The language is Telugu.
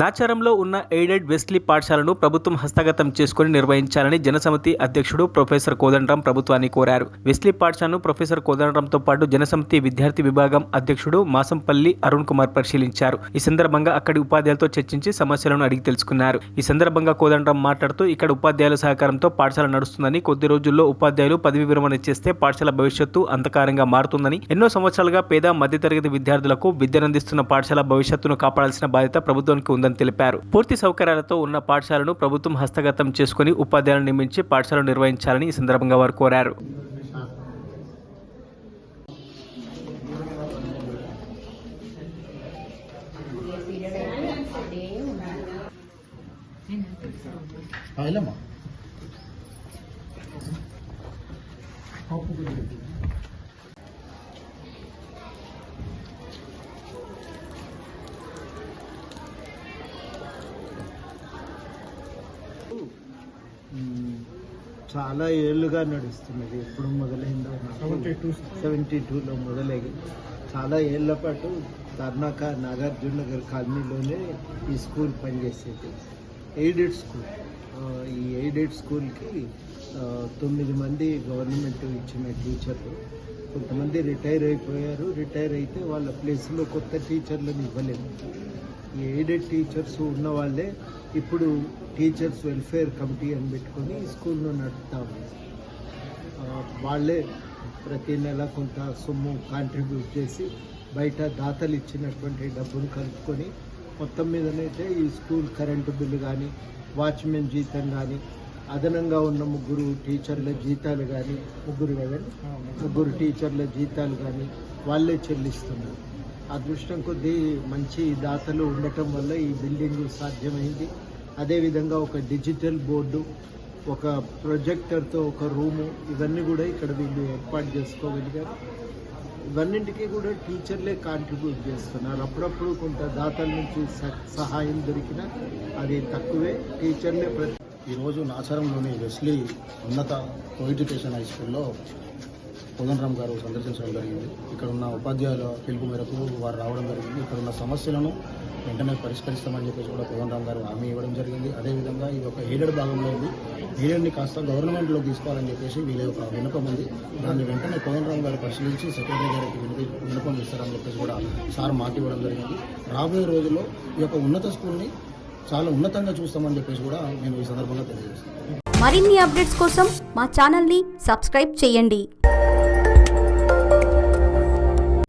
నాచారంలో ఉన్న ఎయిడెడ్ వెస్లీ పాఠశాలను ప్రభుత్వం హస్తగతం చేసుకుని నిర్వహించాలని జనసమితి అధ్యక్షుడు ప్రొఫెసర్ కోదండరాం ప్రభుత్వాన్ని కోరారు. వెస్లీ పాఠశాలను ప్రొఫెసర్ కోదండరాంతో పాటు జనసమితి విద్యార్థి విభాగం అధ్యక్షుడు మాసంపల్లి అరుణ్ కుమార్ పరిశీలించారు. ఈ సందర్భంగా అక్కడి ఉపాధ్యాయులతో చర్చించి సమస్యలను అడిగి తెలుసుకున్నారు. ఈ సందర్భంగా కోదండరాం మాట్లాడుతూ ఇక్కడ ఉపాధ్యాయుల సహకారంతో పాఠశాల నడుస్తుందని కొద్ది రోజుల్లో ఉపాధ్యాయులు పదవి విరమణ చేస్తే పాఠశాల భవిష్యత్తు అంధకారంగా మారుతుందని ఎన్నో సంవత్సరాలుగా పేద మధ్యతరగతి విద్యార్థులకు విద్యనందిస్తున్న పాఠశాల భవిష్యత్తును కాపాడాల్సిన బాధ్యత ప్రభుత్వానికి ఉందని తెలిపారు. పూర్తి సౌకర్యాలతో ఉన్న పాఠశాలను ప్రభుత్వం హస్తగతం చేసుకుని ఉపాధ్యాయులను నియమించి పాఠశాలను నిర్వహించాలని ఈ సందర్భంగా వారు కోరారు. వెళ్ళమ్మా చాలా ఏళ్ళుగా నడుస్తున్నది. ఎప్పుడు మొదలైందో సెవెంటీ టూలో మొదలయ్యి చాలా ఏళ్ళ పాటు కర్ణాక నాగార్జున నగర్ కాలనీలోనే ఈ స్కూల్ పనిచేసేది. Aided school. ఈ ఎయిడెడ్ స్కూల్కి తొమ్మిది మంది గవర్నమెంట్ ఇచ్చిన టీచర్లు కొంతమంది రిటైర్ అయిపోయారు. రిటైర్ అయితే వాళ్ళ ప్లేస్లో కొత్త టీచర్లను ఇవ్వలేదు. ఈ ఎయిడెడ్ టీచర్స్ ఉన్న వాళ్ళే ఇప్పుడు టీచర్స్ వెల్ఫేర్ కమిటీ అని పెట్టుకొని ఈ స్కూల్ను నడుపుతా. ఉన్నారు ఆ, వాళ్ళే ప్రతి నెల కొంత సొమ్ము కాంట్రిబ్యూట్ చేసి బయట దాతలు ఇచ్చినటువంటి డబ్బును కలుపుకొని మొత్తం మీదనైతే ఈ స్కూల్ కరెంటు బిల్లు కానీ వాచ్మెన్ జీతం కానీ అదనంగా ఉన్న ముగ్గురు టీచర్ల జీతాలు కానీ ముగ్గురు కదండి? ముగ్గురు. టీచర్ల జీతాలు కానీ వాళ్ళే చెల్లిస్తున్నారు. అదృష్టం కొద్దీ మంచి దాతలు ఉండటం వల్ల ఈ బిల్డింగ్ సాధ్యమైంది. అదేవిధంగా ఒక డిజిటల్ బోర్డు ఒక ప్రొజెక్టర్తో ఒక రూము ఇవన్నీ కూడా ఇక్కడ వీళ్ళు ఏర్పాటు చేసుకోగలిగారు. ఇవన్నింటికి కూడా టీచర్లే కాంట్రిబ్యూట్ చేస్తున్నారు. అప్పుడప్పుడు కొంత దాతల నుంచి స- సహాయం దొరికినా అది తక్కువే. టీచర్లే ప్రతి ఈరోజు నాచారంలోని వెస్లీ ఉన్నత కో ఎడ్యుకేషన్ హై స్కూల్లో కోదండరామ్ గారు సందర్శించడం జరిగింది. ఇక్కడ ఉన్న ఉపాధ్యాయుల పిలుపు మేరకు వారు రావడం జరిగింది. ఇక్కడ ఉన్న సమస్యలను వెంటనే పరిష్కరిస్తామని చెప్పేసి కూడా కోదండరామ్ గారు హామీ ఇవ్వడం జరిగింది. అదేవిధంగా ఇది ఒక ఎయిడెడ్ భాగంలో ఉంది. ఎయిడెడ్ని కాస్త గవర్నమెంట్లో తీసుకోవాలని చెప్పేసి వీళ్ళ యొక్క వినపం ఉంది. దాన్ని వెంటనే కోదండరామ్ గారు పరిశీలించి సెక్రటరీ గారికి వినపం ఇస్తారని చెప్పేసి కూడా సార్ మాట ఇవ్వడం జరిగింది. రాబోయే రోజుల్లో ఈ యొక్క ఉన్నత స్కూల్ని చాలా ఉన్నతంగా చూస్తామని చెప్పేసి కూడా నేను ఈ సందర్భంగా తెలియజేస్తాను మరిన్ని అప్డేట్స్ కోసం మా ఛానల్ని సబ్స్క్రైబ్ చేయండి.